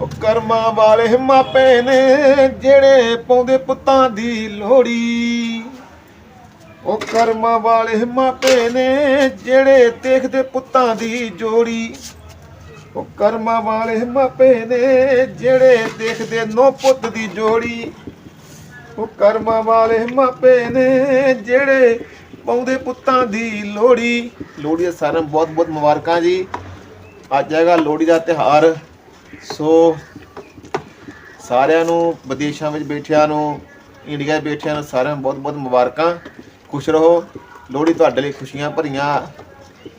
ਉਹ ਕਰਮਾਂ ਵਾਲੇ ਮਾਪੇ ਨੇ ਜਿਹੜੇ ਪਾਉਂਦੇ ਪੁੱਤਾਂ ਦੀ ਲੋੜੀ ਉਹ ਕਰਮਾਂ ਵਾਲੇ ਮਾਪੇ ਨੇ ਜਿਹੜੇ ਦੇਖਦੇ ਪੁੱਤਾਂ ਦੀ ਜੋੜੀ। ਉਹ ਕਰਮਾਂ ਵਾਲੇ ਮਾਪੇ ਨੇ ਜਿਹੜੇ ਦੇਖਦੇ ਨੋ ਪੁੱਤ ਦੀ ਜੋੜੀ। ਉਹ ਕਰਮਾਂ ਵਾਲੇ ਮਾਪੇ ਨੇ ਜਿਹੜੇ ਪਾਉਂਦੇ ਪੁੱਤਾਂ ਦੀ ਲੋੜੀ ਲੋੜੀ ਦੇ ਸਾਰਿਆਂ ਨੂੰ ਬਹੁਤ ਬਹੁਤ ਮੁਬਾਰਕਾਂ ਜੀ। ਅੱਜ ਹੈਗਾ ਲੋੜੀ ਦਾ ਤਿਹਾਰ ਸੋ ਸਾਰਿਆਂ ਨੂੰ ਵਿਦੇਸ਼ਾਂ ਵਿੱਚ ਬੈਠਿਆਂ ਨੂੰ ਇੰਡੀਆ 'ਚ ਬੈਠਿਆਂ ਨੂੰ ਸਾਰਿਆਂ ਨੂੰ ਬਹੁਤ ਬਹੁਤ ਮੁਬਾਰਕਾਂ। ਖੁਸ਼ ਰਹੋ। ਲੋੜੀ ਤੁਹਾਡੇ ਲਈ ਖੁਸ਼ੀਆਂ ਭਰੀਆਂ।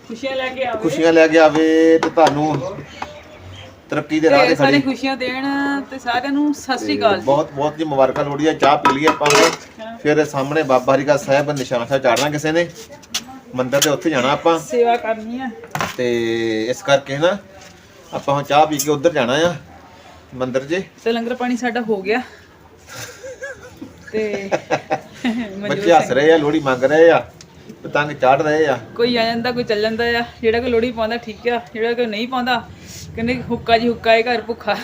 ਖੁਸ਼ੀਆਂ ਲੈ ਕੇ ਆਵੇ। ਖੁਸ਼ੀਆਂ ਲੈ ਕੇ ਆਵੇ ਤੇ ਤੁਹਾਨੂੰ ਤਰੱਕੀ ਦੇ ਰਾਹ ਤੇ ਸਾਰੇ ਖੜੀ ਖੁਸ਼ੀਆਂ ਦੇਣ ਤੇ ਸਾਰਿਆਂ ਨੂੰ ਸਤਿ ਸ੍ਰੀ ਅਕਾਲ ਜੀ। ਬਹੁਤ ਬਹੁਤ ਜੀ ਮੁਬਾਰਕਾਂ ਲੋੜੀ ਆ ਚਾਹ ਪੀ ਲਈਏ ਆਪਾਂ। ਫਿਰ ਸਾਹਮਣੇ ਬਾਬਾ ਹਰੀ ਕਾ ਸਾਹਿਬ ਨਿਸ਼ਾਨ ਸਾਹਿਬ ਚਾੜਨਾ ਕਿਸੇ ਨੇ। ਮੰਦਿਰ ਦੇ ਉੱਥੇ ਜਾਣਾ ਆਪਾਂ। ਸੇਵਾ ਕਰਨੀ ਆ। ਤੇ ਇਸ ਕਰਕੇ ਨਾ ਆਪਾਂ ਹੁਣ ਚਾਹ ਪੀ ਕੇ ਉੱਧਰ ਜਾਣਾ ਆ ਮੰਦਿਰ 'ਚ ਤੇ ਲੰਗਰ ਪਾਣੀ ਸਾਡਾ ਹੋ ਗਿਆ। ਤੇ ਬੱਚੇ ਹੱਸ ਰਹੇ ਆ ਲੋੜੀ ਮੰਗ ਰਹੇ ਆ ਪਤੰਗ ਚਾੜ ਰਹੇ ਆ। ਕੋਈ ਆ ਜਾਂਦਾ ਕੋਈ ਚੱਲ ਜਾਂਦਾ ਆ। ਜਿਹੜਾ ਕੋਈ ਲੋੜੀ ਪਾਉਂਦਾ ਠੀਕ ਆ। ਜਿਹੜਾ ਕੋਈ ਨਹੀਂ ਪਾਉਂਦਾ ਕਹਿੰਦੇ ਹੁੱਕਾ ਜੀ ਹੁੱਕਾ ਹੈ ਘਰ ਭੁੱਖਾ।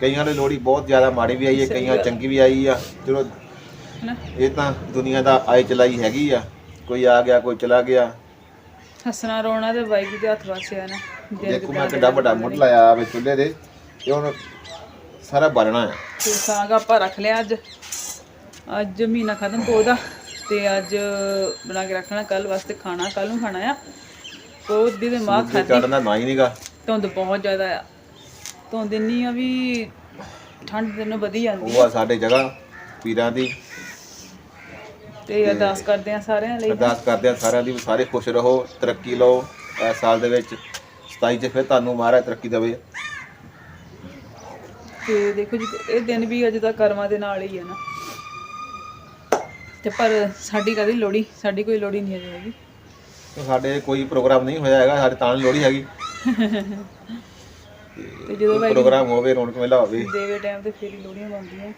ਕਈਆਂ ਦੀ ਲੋੜੀ ਬਹੁਤ ਜ਼ਿਆਦਾ ਮਾੜੀ ਵੀ ਆਈ ਹੈ ਕਈਆਂ ਚੰਗੀ ਵੀ ਆਈ ਆ। ਚਲੋ ਇਹ ਤਾਂ ਦੁਨੀਆ ਦਾ ਆਈ ਚਲਾਈ ਹੈਗੀ ਆ। ਕੋਈ ਆ ਗਿਆ ਕੋਈ ਚਲਾ ਗਿਆ। ਹੱਸਣਾ ਰੋਣਾ ਤੇ ਵਾਹਿਗੁਰੂ ਦੇ ਹੱਥ ਵਾਸਿਆ ਨਾ। ਦੇਖੋ ਮੈਂ ਕਿੱਡਾ ਵੱਡਾ ਮੁੱਢ ਲਾਇਆ ਆਵੇ ਚੁੱਲ੍ਹੇ ਦੇ ਤੇ ਹੁਣ ਸਾਰਾ ਬਾਲਣਾ ਆ। ਤੇ ਸਾਗ ਆਪਾਂ ਰੱਖ ਲਿਆ ਅੱਜ। ਅੱਜ ਮਹੀਨਾ ਖਤਮ ਪੋਦਾ ਤੇ ਅੱਜ ਬਣਾ ਕੇ ਰੱਖਣਾ ਕੱਲ ਵਾਸਤੇ ਖਾਣਾ ਕੱਲ ਨੂੰ ਖਾਣਾ ਆ। ਪੋਦ ਦੀ ਤੇ ਮਾਂ ਖਾਦੀ ਚੜਨ ਦਾ ਨਾ ਹੀ ਨਹੀਂਗਾ ਧੁੰਦ ਬਹੁਤ ਜ਼ਿਆਦਾ ਆ। ਧੁੰਦ ਇੰਨੀ ਆ ਵੀ ਠੰਡ ਦਿਨ ਵਧੀ ਜਾਂਦੀ ਉਹ ਆ ਸਾਡੇ ਜਗ੍ਹਾ ਪੀਰਾਂ ਦੀ। ਤੇ ਅਰਦਾਸ ਕਰਦੇ ਆ ਸਾਰਿਆਂ ਲਈ। ਅਰਦਾਸ ਕਰਦੇ ਆ ਸਾਰਿਆਂ ਦੀ ਵੀ ਸਾਰੇ ਖੁਸ਼ ਰਹੋ ਤਰੱਕੀ ਲਓ ਇਸ ਸਾਲ ਦੇ ਵਿੱਚ। 27 ਚ ਫਿਰ ਤੁਹਾਨੂੰ ਮਹਾਰਾਜ ਤਰੱਕੀ ਦੇਵੇ। ਤੇ ਦੇਖੋ ਜੀ ਇਹ ਦਿਨ ਵੀ ਅੱਜ ਦਾ ਕਰਮਾਂ ਦੇ ਨਾਲ ਹੀ ਹੈ ਨਾ। ਤੇ ਪਰ ਸਾਡੀ ਕਦੀ ਲੋੜੀ ਸਾਡੀ ਕੋਈ ਲੋੜੀ ਨਹੀਂ ਅਜੇ ਹੈਗੀ। ਤੇ ਸਾਡੇ ਕੋਈ ਪ੍ਰੋਗਰਾਮ ਨਹੀਂ ਹੋਇਆ ਹੈਗਾ ਸਾਡੇ ਤਾਂ ਲੋੜੀ ਹੈਗੀ। ਤੇ ਜਦੋਂ ਕੋਈ ਪ੍ਰੋਗਰਾਮ ਹੋਵੇ ਰੌਣਕ ਮੇਲਾ ਹੋਵੇ। ਦੇਵੇ ਟਾਈਮ ਤੇ ਫੇਰ ਹੀ ਲੋੜੀਆਂ ਪਾਉਂਦੀਆਂ।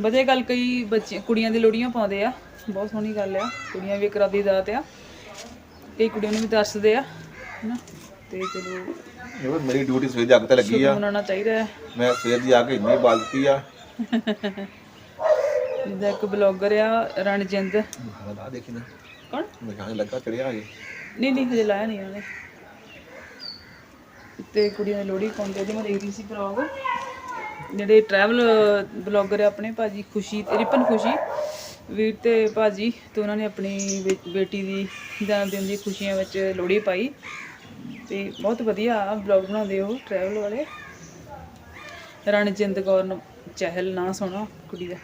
ਵਧੀਆ ਗੱਲ ਕਈ ਬੱਚੇ ਕੁੜੀਆਂ ਦੀ ਲੋੜੀਆਂ ਪਾਉਂਦੇ ਆ। ਬਹੁਤ ਸੋਹਣੀ ਗੱਲ ਆ। ਕੁੜੀਆਂ ਵੀ ਇੱਕ ਰੱਬ ਦੀ ਦਾਤ ਆ। ਕਈ ਕੁੜੀਆਂ ਨੂੰ ਵੀ ਦੱਸਦੇ ਆ ਹਨਾ। ਤੇ ਚਲੋ ਇਹ ਮੇਰੀ ਡਿਊਟੀ ਸਵੇਰ ਦੀ ਅੱਗ ਤੇ ਲੱਗੀ ਆ। ਮਨਾਉਣਾ ਚਾਹੀਦਾ ਹੈ। ਮੈਂ ਸਵੇਰ ਦੀ ਆ ਕੇ ਇੰਨੀ ਬਾਲ ਦਿੱਤੀ ਆ। ਜਿੱਦਾਂ ਇੱਕ ਬਲੌਗਰ ਆ ਰਣਜਿੰਦ। ਲਾ ਦੇਖੀ ਨਾ। ਕੌਣ? ਮੈਂ ਕਹਾਂ ਲੱਗਾ ਚੜਿਆ ਆ ਨਹੀਂ ਨਹੀਂ ਹਜੇ ਲਾਇਆ ਨਹੀਂ ਉਹਨੇ। ਤੇ ਕੁੜੀਆਂ ਦੀ ਲੋੜੀ ਪਾਉਂਦੇ ਉਹਦੇ ਮੈਂ ਦੇਖਦੀ ਸੀ ਬਲੌਗ ਜਿਹੜੇ ਟਰੈਵਲ ਬਲੌਗਰ ਆ ਆਪਣੇ ਭਾਜੀ ਖੁਸ਼ੀ ਰਿਪਨ ਖੁਸ਼ੀ। ਵੀਰ ਤੇ ਭਾਜੀ ਤੇ ਉਹਨਾਂ ਨੇ ਆਪਣੀ ਬੇ- ਬੇਟੀ ਦੀ ਜਨਮ ਦਿਨ ਦੀ ਖੁਸ਼ੀਆਂ ਵਿੱਚ ਲੋੜੀ ਪਾਈ। ਤੇ ਬਹੁਤ ਵਧੀਆ ਬਲੌਗ ਬਣਾਉਂਦੇ ਉਹ ਟਰੈਵਲ ਵਾਲੇ। ਰਣਜਿੰਦ ਕੌਰ ਚਹਿਲ ਨਾਂ ਸੋਹਣਾ ਕੁੜੀ ਦਾ।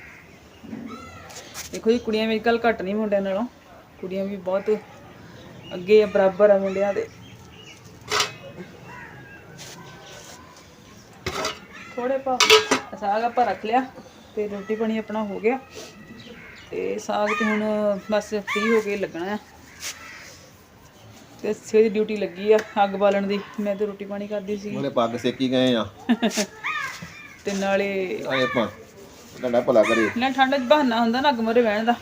ਦੇਖੋ ਜੀ, ਕੁੜੀਆਂ ਵੀ ਕੱਲ ਘੱਟ ਨਹੀਂ ਮੁੰਡਿਆਂ ਨਾਲੋਂ। ਕੁੜੀਆਂ ਵੀ ਬਹੁਤ ਅੱਗੇ ਆ, ਬਰਾਬਰ ਆ ਮੁੰਡਿਆਂ ਦੇ। ਥੋੜੇ ਪਾ ਸਾਗ ਆਪਾਂ ਰੱਖ ਲਿਆ ਤੇ ਰੋਟੀ ਪਾਣੀ ਆਪਣਾ ਹੋ ਗਿਆ। ਤੇ ਸਾਗ ਤੇ ਹੁਣ ਬਸ ਫ੍ਰੀ ਹੋ ਕੇ ਲੱਗਣਾ ਆ। ਤੇ ਸਵੇਰ ਦੀ ਡਿਊਟੀ ਲੱਗੀ ਆ ਅੱਗ ਬਾਲਣ ਦੀ। ਮੈਂ ਤੇ ਰੋਟੀ ਪਾਣੀ ਕਰਦੀ ਸੀ। ਉਹਨੇ ਪੱਗ ਸੇਕੀ ਗਏ ਆ। ਤੇ ਨਾਲੇ ਆਏ ਆਪਾਂ ਤੁਹਾਡਾ ਭਲਾ ਕਰੇ ਨਾ ਠੰਡ 'ਚ ਬਹਾਨਾ ਹੁੰਦਾ ਨਾ ਅੱਗ ਮਰੇ ਬਹਿਣ ਦਾ।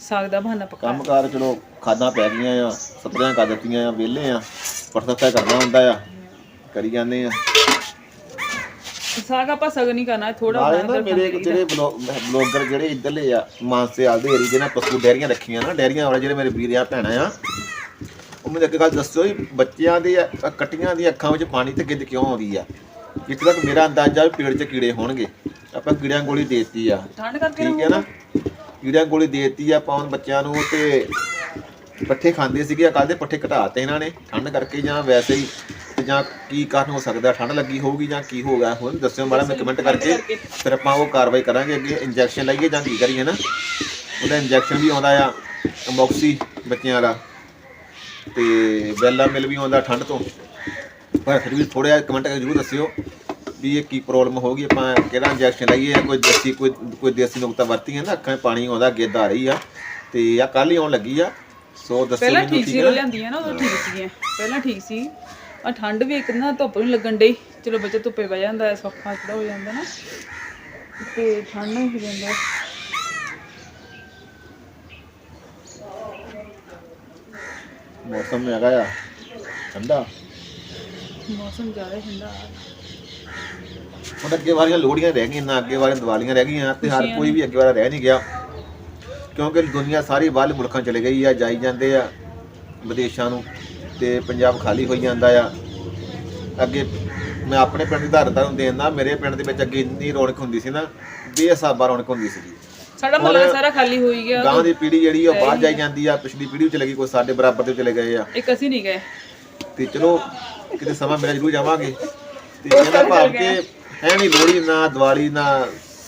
ਸਾਗ ਦਾ ਬਹਾਨਾ ਪੱਕਾ। ਕੰਮਕਾਰ ਚਲੋ ਖਾਦਾਂ ਪੈ ਗਈਆਂ ਆ ਸਪਰੇਆਂ ਕਰ ਦਿੱਤੀਆਂ ਆ ਵਿਹਲੇ ਆ ਪਰਸਤਾ ਕਰਨਾ ਹੁੰਦਾ ਆ। ਕਰੀ ਜਾਂਦੇ ਆ। ਸਾਗ ਆਪਾਂ ਸਗ ਨਹੀਂ ਕਰਨਾ ਥੋੜਾ ਨਾਲੇ ਨਾ ਮੇਰੇ ਜਿਹੜੇ ਬਲੌਗਰ ਜਿਹੜੇ ਇੱਧਰਲੇ ਆ ਮਾਨਸੇ ਵਾਲ ਦੇ ਏਰੀਏ ਨਾਲ ਪਸ਼ੂ ਡੈਰੀਆਂ ਰੱਖੀਆਂ ਨਾ ਡੈਰੀਆਂ ਵਾਲੇ ਜਿਹੜੇ ਮੇਰੇ ਵੀਰ ਆ ਭੈਣਾਂ ਆ ਮੈਨੂੰ ਇੱਕ ਗੱਲ ਦੱਸੋ ਜੀ ਬੱਚਿਆਂ ਦੇ ਕੱਟੀਆਂ ਦੀਆਂ ਅੱਖਾਂ ਵਿੱਚ ਪਾਣੀ ਤੇ ਗਿੱਧ ਕਿਉਂ ਆਉਂਦੀ ਆ? ਜਿੱਥੇ ਤੱਕ ਮੇਰਾ ਅੰਦਾਜ਼ਾ ਵੀ ਪੇੜ 'ਚ ਕੀੜੇ ਹੋਣਗੇ। ਆਪਾਂ ਕੀੜਿਆਂ ਗੋਲੀ ਦੇਤੀ ਆ। ਠੰਡ ਕਰਕੇ ਠੀਕ ਹੈ ਨਾ? ਕੀੜਿਆਂ ਗੋਲੀ ਦੇਤੀ ਆ ਆਪਾਂ ਉਹਨਾਂ ਬੱਚਿਆਂ ਨੂੰ ਤੇ ਪੱਠੇ ਖਾਂਦੇ ਸੀਗੇ ਕੱਲ ਦੇ ਪੱਠੇ ਘਟਾਤੇ ਇਹਨਾਂ ਨੇ। ਠੰਡ ਕਰਕੇ ਜਾਂ ਵੈਸੇ ਹੀ ਤੇ ਜਾਂ ਕੀ ਕਾਰਨ ਹੋ ਸਕਦਾ ਠੰਡ ਲੱਗੀ ਹੋਊਗੀ ਜਾਂ ਕੀ ਹੋ ਗਿਆ? ਹੁਣ ਦੱਸਿਓ ਮਾੜਾ ਮੈਂ ਕਮੈਂਟ ਕਰਕੇ। ਫਿਰ ਆਪਾਂ ਉਹ ਕਾਰਵਾਈ ਕਰਾਂਗੇ ਅੱਗੇ। ਇੰਜੈਕਸ਼ਨ ਲਾਈਏ ਜਾਂ ਕੀ ਕਰੀਏ ਨਾ? ਉਹਦਾ ਇੰਜੈਕਸ਼ਨ ਵੀ ਆਉਂਦਾ ਆ ਅੰਬੋਕਸੀ ਬੱਚਿਆਂ ਵਾਲਾ ਤੇ ਵੈਲਾ ਮਿਲ ਵੀ ਆਉਂਦਾ ਠੰਡ ਤੋਂ। ਪਰ ਫਿਰ ਵੀ ਥੋੜਾ ਜਿਹਾ ਕਮੈਂਟ ਕਰਕੇ ਜ਼ਰੂਰ ਦੱਸਿਓ ਵੀ ਇਹ ਕੀ ਪ੍ਰੋਬਲਮ ਹੋਗੀ ਆਪਾਂ ਕਿਹੜਾ ਇੰਜੈਕਸ਼ਨ ਲਾਈਏ ਜਾਂ ਕੋਈ ਦੇਸੀ ਕੋਈ ਕੋਈ ਦੇਸੀ ਨੁਕਤਾ ਵਰਤੀਏ ਨਾ ਅੱਖਾਂ 'ਚ ਪਾਣੀ ਆਉਂਦਾ ਗਿੱਧ ਆ ਰਹੀ ਆ ਤੇ ਆ ਕੱਲ ਹੀ ਆਉਣ ਲੱਗੀ ਆ ਸੋ ਦੱਸੋ ਪਹਿਲਾਂ ਠੀਕ ਸੀ ਉਹ ਲਿਆਂਦੀਆਂ ਨਾ ਉਦੋਂ ਠੀਕ ਸੀਗੀਆਂ। ਪਹਿਲਾਂ ਠੀਕ ਸੀ ਆ ਠੰਡ ਵੀ ਇੱਕ ਨਾ ਧੁੱਪ ਨਹੀਂ ਲੱਗਣ ਡਈ ਚਲੋ ਬੱਚਾ ਧੁੱਪੇ ਬਹਿ ਜਾਂਦਾ ਹੈ ਸੌਖਾ ਜਿਹੜਾ ਹੋ ਜਾਂਦਾ ਨਾ ਤੇ ਠੰਡ ਨਹੀਂ ਹੋ ਜਾਂਦਾ ਮੌਸਮ ਹੈਗਾ ਆ। ਠੰਡਾ। ਮੌਸਮ ਜ਼ਿਆਦਾ ਠੰਡਾ ਆ। ਹੁਣ ਅੱਗੇ ਵਾਲੀਆਂ ਲੋੜੀਆਂ ਰਹਿ ਗਈਆਂ ਨਾ ਅੱਗੇ ਵਾਲੀਆਂ ਦੀਵਾਲੀਆਂ ਰਹਿ ਗਈਆਂ ਤੇ ਹਰ ਕੋਈ ਵੀ ਅੱਗੇ ਵਾਲਾ ਰਹਿ ਨਹੀਂ ਗਿਆ। ਕਿਉਂਕਿ ਦੁਨੀਆ ਸਾਰੀ ਬਾਹਰਲੇ ਮੁਲਕਾਂ ਚਲੇ ਗਈ ਆ ਜਾਈ ਜਾਂਦੇ ਆ ਵਿਦੇਸ਼ਾਂ ਨੂੰ ਤੇ ਪੰਜਾਬ ਖਾਲੀ ਹੋਈ ਜਾਂਦਾ ਆ। ਅੱਗੇ ਮੈਂ ਆਪਣੇ ਪਿੰਡ ਦੀ ਧਾਰਤਾ ਨੂੰ ਦੇਣਾ ਮੇਰੇ ਪਿੰਡ ਦੇ ਵਿੱਚ ਅੱਗੇ ਇੰਨੀ ਰੌਣਕ ਹੁੰਦੀ ਸੀ ਨਾ ਬੇਹਿਸਾਬਾ ਰੌਣਕ ਹੁੰਦੀ ਸੀ ਸਾਡਾ ਮਹੱਲਾ ਸਾਰਾ ਖਾਲੀ ਹੋਈ ਗਿਆ। ਗਾਂ ਦੀ ਪੀੜ੍ਹੀ ਜਿਹੜੀ ਆ ਬਾਹਰ ਜਾਈ ਜਾਂਦੀ ਆ ਪਿਛਲੀ ਪੀੜ੍ਹੀ ਵਿੱਚ ਲੱਗੀ ਕੋਈ ਸਾਡੇ ਬਰਾਬਰ ਦੇ ਚਲੇ ਗਏ ਆ। ਇੱਕ ਅਸੀਂ ਨਹੀਂ ਗਏ। ਤੇ ਚਲੋ ਕਿਤੇ ਸਮਾਂ ਮਿਲਿਆ ਜ਼ਰੂਰ ਜਾਵਾਂਗੇ। ਤੇ ਇਹਦਾ ਭਾਵ ਕਿ ਹੈ ਨਹੀਂ ਲੋਹੜੀ ਨਾ ਦੀਵਾਲੀ ਨਾ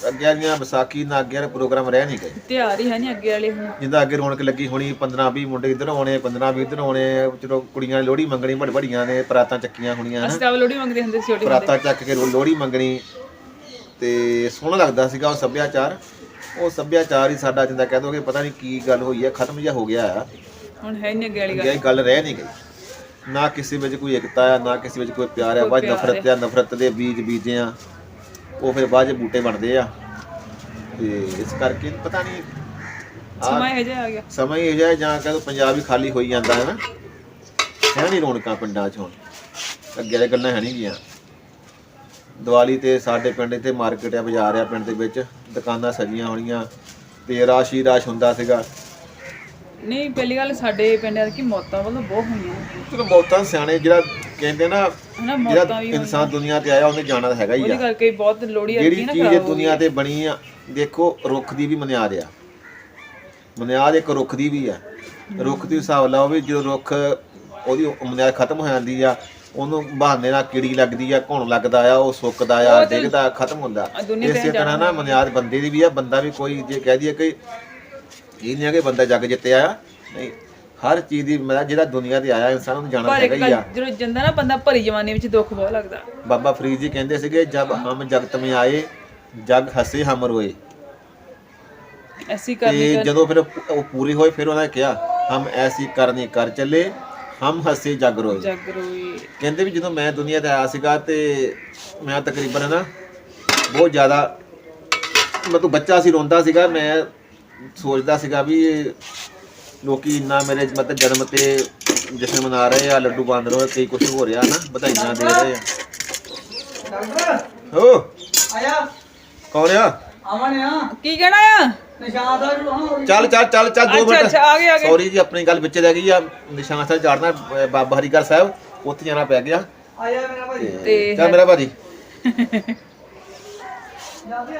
ਅੱਗੇ ਵਾਲੀਆਂ ਵਿਸਾਖੀ ਨਾ ਅੱਗੇ ਵਾਲੇ ਪ੍ਰੋਗਰਾਮ ਰਹਿ ਨਹੀਂ ਗਏ। ਤਿਉਹਾਰ ਹੀ ਹੈ ਨਹੀਂ ਅੱਗੇ ਵਾਲੇ ਹੁਣ। ਜਿੰਦਾ ਅੱਗੇ ਰੌਣਕ ਲੱਗੀ ਹੋਣੀ 15 20 ਮੁੰਡੇ ਇੱਧਰ ਆਉਣੇ 15 20 ਇੱਧਰ ਆਉਣੇ ਚਲੋ ਕੁੜੀਆਂ ਨੇ ਲੋਹੜੀ ਮੰਗਣੀ ਬੜ ਬੜੀਆਂ ਨੇ ਪਰਾਤਾਂ ਚੱਕੀਆਂ ਹੋਣੀਆਂ ਅਸੀਂ ਤਾਂ ਲੋੜੀ ਮੰਗਦੇ ਹੁੰਦੇ ਸੀ ਛੋਟੇ ਹੁੰਦੇ। ਪਰਾਤਾਂ ਚੱਕ ਕੇ ਲੋਹੜੀ ਮੰਗਣੀ ਤੇ ਸੋਹਣਾ ਲੱਗਦਾ ਸੀਗਾ ਉਹ ਸੱਭਿਆਚਾਰ। ਉਹ ਸੱਭਿਆਚਾਰ ਹੀ ਸਾਡਾ ਜਿੰਦਾ ਕਹਿ ਦੋਗੇ ਪਤਾ ਨਹੀਂ ਕੀ ਗੱਲ ਹੋਈ ਹੈ ਖਤਮ ਜਿਹਾ ਹੋ ਗਿਆ ਆ। ਹੁਣ ਹੈ ਨਹੀਂ ਅੱਗੇ ਵਾਲੀ ਗੱਲ ਇਹ ਗੱਲ। ਰਹਿ ਨਹੀਂ ਗਈ। ਨਾ ਕਿਸੇ ਵਿੱਚ ਕੋਈ ਇਕਤਾ ਆ ਨਾ ਕਿਸੇ ਵਿੱਚ ਕੋਈ ਪਿਆਰ ਆ ਬਾਅਦ ਨਫ਼ਰਤ ਆ। ਨਫ਼ਰਤ ਦੇ ਬੀਜ ਬੀਜੇ ਆ। ਉਹ ਫਿਰ ਬਾਅਦ ਚ ਬੂਟੇ ਬਣਦੇ ਆ। ਤੇ ਇਸ ਕਰਕੇ ਪਤਾ ਨਹੀਂ ਸਮਾਂ ਇਹ ਜਿਹਾ ਆ ਗਿਆ। ਸਮਾਂ ਹੀ ਇਹ ਜਿਹਾ ਜਾਂ ਕਹੋ ਪੰਜਾਬ ਹੀ ਖਾਲੀ ਹੋਈ ਜਾਂਦਾ ਹੈ ਨਾ। ਹੈ ਨਹੀਂ ਰੌਣਕਾਂ ਪਿੰਡਾਂ 'ਚ ਹੁਣ। ਅੱਗੇ ਵਾਲੀਆਂ ਗੱਲਾਂ ਹੈ ਨਹੀਂ ਗੀਆਂ ਦੀਵਾਲੀ ਤੇ ਸਾਡੇ ਪਿੰਡ ਇੱਥੇ ਮਾਰਕੀਟ ਆ ਬਾਜ਼ਾਰ ਆ ਪਿੰਡ ਦੇ ਵਿੱਚ ਦੁਕਾਨਾਂ ਸਜੀਆਂ ਹੋਣੀਆਂ ਤੇ ਰਾਸ਼ ਹੀ ਰਾਸ਼ ਹੁੰਦਾ ਸੀਗਾ। ਨਹੀਂ ਪਹਿਲੀ ਗੱਲ ਸਾਡੇ ਪਿੰਡਾਂ ਦੀ ਮੌਤਾਂ ਵੱਲੋਂ ਬਹੁਤ ਹੋਈਆਂ। ਚਲੋ ਬਹੁਤਾਂ ਸਿਆਣੇ ਜਿਹੜਾ ਕਹਿੰਦੇ ਨਾ ਹਨਾ ਮੌਤਾਂ ਜਿਹੜਾ ਇਨਸਾਨ ਦੁਨੀਆ ਤੇ ਆਇਆ ਉਹਨੇ ਜਾਣਾ ਤਾਂ ਹੈਗਾ ਹੀ ਉਹਦੇ ਆ ਕਰਕੇ ਬਹੁਤ ਲੋੜੀ ਆ ਜਿਹੜੀ ਚੀਜ਼ ਇਹ ਦੁਨੀਆ ਤੇ ਬਣੀ ਆ ਦੇਖੋ ਰੁੱਖ ਦੀ ਵੀ ਬੁਨਿਆਦ ਆ। ਬੁਨਿਆਦ ਇੱਕ ਰੁੱਖ ਦੀ ਵੀ ਆ। ਰੁੱਖ ਦੀ ਹਿਸਾਬ ਲਾਓ ਵੀ ਜਦੋਂ ਰੁੱਖ ਉਹਦੀ ਬੁਨਿਆਦ ਖਤਮ ਹੋ ਜਾਂਦੀ ਆ ਉਹਨੂੰ ਬਹਾਨੇ ਨਾਲ ਕੀੜੀ ਲੱਗਦੀ ਆ ਘੁਣ ਲੱਗਦਾ ਆ ਉਹ ਸੁੱਕਦਾ ਆ ਡਿੱਗਦਾ ਖਤਮ ਹੁੰਦਾ। ਇਸੇ ਤਰ੍ਹਾਂ ਨਾ ਬੁਨਿਆਦ ਬੰਦੇ ਦੀ ਵੀ ਆ ਬੰਦਾ ਵੀ ਕੋਈ ਜੇ ਕਹਿ ਦਈਏ ਕਿ ਇਹ ਨਹੀਂ ਆ ਕਿ ਬੰਦਾ ਜੱਗ ਜਿੱਤਿਆ ਆ। ਨਹੀਂ ਹਰ ਚੀਜ਼ ਦੀ ਮਤਲਬ ਜਿਹੜਾ ਦੁਨੀਆ ਤੇ ਆਇਆ ਇਨਸਾਨ ਉਹਨੂੰ ਜਾਣਾ ਪਰ ਇੱਕ ਹੈਗਾ ਹੀ ਗੱਲ ਆ। ਜਦੋਂ ਜਾਂਦਾ ਨਾ ਬੰਦਾ ਭਰੀ ਜਵਾਨੀ ਵਿੱਚ ਦੁੱਖ ਬਹੁਤ ਲੱਗਦਾ। ਬਾਬਾ ਫਰੀਦ ਜੀ ਕਹਿੰਦੇ ਸੀਗੇ ਜਬ ਹਮ ਜਗਤ ਮੇਂ ਆਏ ਜਗ ਹਸੇ ਹਮ ਰੋਏ। ਐਸੀ ਕਰਨੀ ਤੇ ਜਦੋਂ ਫਿਰ ਉਹ ਪੂਰੀ ਹੋਏ ਫਿਰ ਉਹਨਾਂ ਨੇ ਕਿਹਾ ਹਮ ਐਸੀ ਕਰਨੀ ਕਰ ਚੱਲੇ ਹਮ ਹਸੇ ਜਗ ਰੋਏ ਜਗ ਰੋਈ। ਕਹਿੰਦੇ ਵੀ ਜਦੋਂ ਮੈਂ ਦੁਨੀਆ ਤੇ ਆਇਆ ਸੀਗਾ ਤੇ ਮੈਂ ਤਕਰੀਬਨ ਨਾ ਬਹੁਤ ਜ਼ਿਆਦਾ ਮਤਲਬ ਬੱਚਾ ਸੀ ਰੋਂਦਾ ਸੀਗਾ। ਮੈਂ ਸੋਚਦਾ ਸੀਗਾ ਵੀ ਲੋਕੀ ਇੰਨਾ ਮੇਰੇ ਮਤਲਬ ਜਨਮ ਤੇ ਜਸ਼ਨ ਮਨਾ ਰਹੇ ਆ ਲੱਡੂ ਵੰਡ ਰਹੇ ਕਈ ਕੁਝ ਹੋ ਰਿਹਾ ਨਾ ਵਧਾਈਆਂ ਦੇ ਰਹੇ ਆ। ਹੋ! ਆਇਆ। ਕੌਣ ਆ? ਅਮਨ ਆ। ਕੀ ਕਹਿਣਾ ਆ ਨਿਸ਼ਾਨ ਦਾ ਚੱਲ ਚੱਲ ਚੱਲ ਚੱਲ ਦੋ ਅੱਛਾ ਮਿੰਟ। ਅੱਛਾ ਆ ਗਏ ਆ ਗਏ। ਸੌਰੀ ਜੀ ਆਪਣੀ ਗੱਲ ਵਿੱਚ ਰਹਿ ਗਈ ਆ। ਨਿਸ਼ਾਨ ਸਾਹਿਬ ਚੜਨਾ ਬਾਬਾ ਹਰੀਗੜ੍ਹ ਸਾਹਿਬ ਉੱਥੇ ਜਾਣਾ ਪੈ ਗਿਆ। ਆਇਆ ਮੇਰਾ ਭਾਈ ਤੇ ਚੱਲ ਮੇਰਾ ਭਾਜੀ।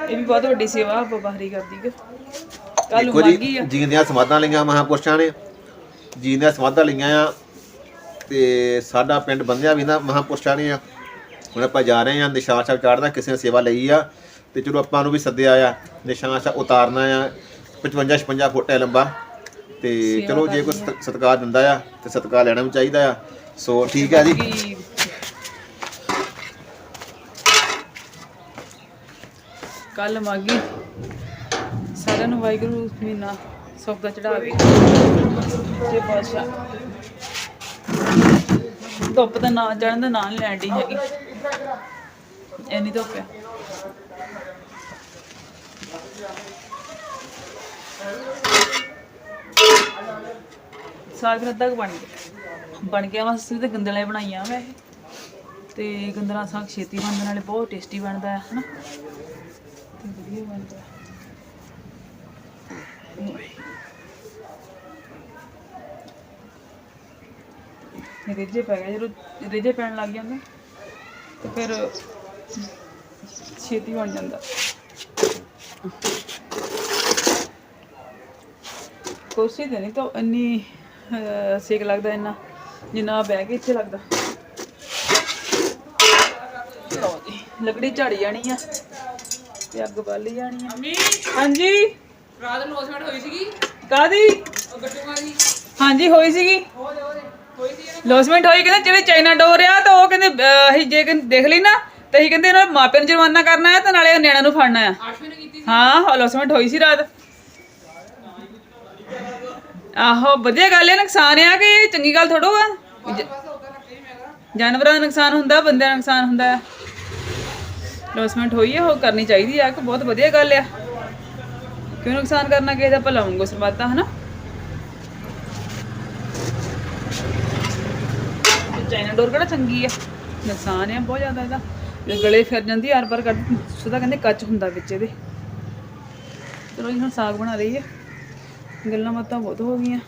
ਇਹ ਵੀ ਬਹੁਤ ਵੱਡੀ ਸੇਵਾ ਬਾਬਾ ਹਰੀ ਕਰਦੀ ਕਿ ਕੱਲ ਨੂੰ ਮੰਗੀ ਜੀ ਆ। ਜੀਂਦੀਆਂ ਸਮਾਧਾਂ ਲਈਆਂ ਮਹਾਪੁਰਸ਼ਾਂ ਨੇ। ਜੀਂਦੀਆਂ ਸਮਾਧਾਂ ਲਈਆਂ ਆ। ਤੇ ਸਾਡਾ ਪਿੰਡ ਬੰਦਿਆ ਵੀ ਨਾ ਮਹਾਪੁਰਸ਼ਾਂ ਨੇ ਆ। ਹੁਣ ਆਪਾਂ ਜਾ ਰਹੇ ਆ ਨਿਸ਼ਾਨ ਸਾਹਿਬ ਚੜਨਾ ਕਿਸੇ ਨੇ ਸੇਵਾ ਲਈ ਆ। ਤੇ ਚਲੋ ਆਪਾਂ ਨੂੰ ਵੀ ਸੱਦਿਆ ਆ ਨਿਸ਼ਾਨ ਸਾਹਿਬ ਉਤਾਰਨਾ ਆ 55 56 ਫੁੱਟ ਹੈ ਲੰਬਾ। ਤੇ ਚਲੋ ਜੇ ਕੋਈ ਸਤ- ਸਤਿਕਾਰ ਦਿੰਦਾ ਆ ਤੇ ਸਤਿਕਾਰ ਲੈਣਾ ਵੀ ਚਾਹੀਦਾ ਆ। ਸੋ ਠੀਕ ਹੈ ਜੀ। ਕਿ ਕੱਲ ਮਾਗੀ ਸਾਰਿਆਂ ਨੂੰ ਵਾਹਿਗੁਰੂ ਮਹੀਨਾ ਸੁੱਖ ਦਾ ਚੜਾਵੇ ਜੇ ਬਾਦਸ਼ਾਹ ਧੁੱਪ ਦਾ ਨਾਂ ਚੜਨ ਦਾ ਨਾਂ ਨੀ ਲੈਣ ਦੀ ਹੈਗੀ। ਐਨੀ ਧੁੱਪ ਆ। ਸਾਗ ਅੱਧਾ ਕੁ ਬਣ ਗਿਆ। ਬਣ ਗਿਆ ਵਾ, ਅਸੀਂ ਤੇ ਗੰਦਲਾਂ ਬਣਾਈਆਂ ਵਾ ਇਹ ਤੇ ਗੰਦਲਾਂ ਸਾਗ ਛੇਤੀ ਬਣਦੇ ਨਾਲੇ ਬਹੁਤ ਟੇਸਟੀ ਬਣਦਾ ਹੈ, ਹਨਾ? ਤੇ ਵਧੀਆ ਬਣਦਾ ਹੈ। ਇਹ ਰੇਜੇ ਪੈ ਗਿਆ ਜਦੋਂ ਰੇਜੇ ਪੈਣ ਲੱਗ ਜਾਂਦਾ, ਤੇ ਫਿਰ ਛੇਤੀ ਬਣ ਜਾਂਦਾ। ਕੋਸ਼ਿਸ਼ ਤੇ ਨਹੀਂ ਤਾਂ ਇੰਨੀ ਸੇਕ ਲੱਗਦਾ ਇੰਨਾ ਜਿੰਨਾ ਬਹਿ ਕੇ ਇੱਥੇ ਲੱਗਦਾ। ਲਓ ਜੀ ਲੱਕੜੀ ਝਾੜੀ ਜਾਣੀ ਆ ਤੇ ਅੱਗ ਬਾਲੀ ਜਾਣੀ ਆ। ਹਾਂਜੀ? ਰਾਤ ਨੂੰ ਲੋਸਮੈਂਟ ਹੋਈ ਸੀਗੀ। ਕਾਦੀ ਉਹ ਗੱਟੂਆਂ ਦੀ ਹਾਂਜੀ ਹੋਈ ਸੀਗੀ। ਲੋਸਮੈਂਟ ਹੋਈ ਕਹਿੰਦੇ ਜਿਹੜੇ ਚਾਈਨਾ ਡੋਰ ਆ ਤਾਂ ਉਹ ਕਹਿੰਦੇ ਅਸੀਂ ਜੇ ਦੇਖ ਲਈ ਨਾ ਤੇ ਅਸੀਂ ਕਹਿੰਦੇ ਇਹਨਾਂ ਮਾਪਿਆਂ ਨੂੰ ਜੁਰਮਾਨਾ ਕਰਨਾ ਹੈ ਤੇ ਨਾਲੇ ਨਿਆਣਿਆਂ ਨੂੰ ਫੜਨਾ ਆ। ਹਾਂ ਲੋਸਮੈਂਟ ਹੋਈ ਸੀ ਰਾਤ। ਆਹੋ, ਵਧੀਆ ਗੱਲ ਹੈ, ਨੁਕਸਾਨ ਆ ਕਿ ਇਹ ਚੰਗੀ ਗੱਲ ਥੋੜੋ ਆ। ਜ- ਜਾਨਵਰਾਂ ਦਾ ਨੁਕਸਾਨ ਹੁੰਦਾ, ਬੰਦਿਆਂ ਦਾ ਨੁਕਸਾਨ ਹੁੰਦਾ ਹੈ ਲੋਸਮੈਂਟ ਹੋਈ ਹੈ ਉਹ ਕਰਨੀ ਚਾਹੀਦੀ ਆ, ਕਿ ਬਹੁਤ ਵਧੀਆ ਗੱਲ ਆ। ਕਿਉਂ ਨੁਕਸਾਨ ਕਰਨਾ ਕਿਸੇ ਦਾ ਭਲਾ ਵਾਂਗੂ ਸਰਮਾਤਾ ਹਨਾ? ਚਾਈਨਾ ਡੋਰ ਕਿਹੜਾ ਚੰਗੀ ਆ? ਨੁਕਸਾਨ ਆ ਬਹੁਤ ਜ਼ਿਆਦਾ ਇਹਦਾ। ਜੇ ਗਲੇ ਫਿਰ ਜਾਂਦੀ ਆਰ ਪਾਰ ਕੱਢ ਸੁਦਾ ਕਹਿੰਦੇ ਕੱਚ ਹੁੰਦਾ ਵਿੱਚ ਇਹਦੇ। ਚਲੋ ਜੀ ਹੁਣ ਸਾਗ ਬਣਾ ਰਹੀ ਹੈ ਗੱਲਾਂ ਬਾਤਾਂ ਬਹੁਤ ਹੋ ਗਈਆਂ।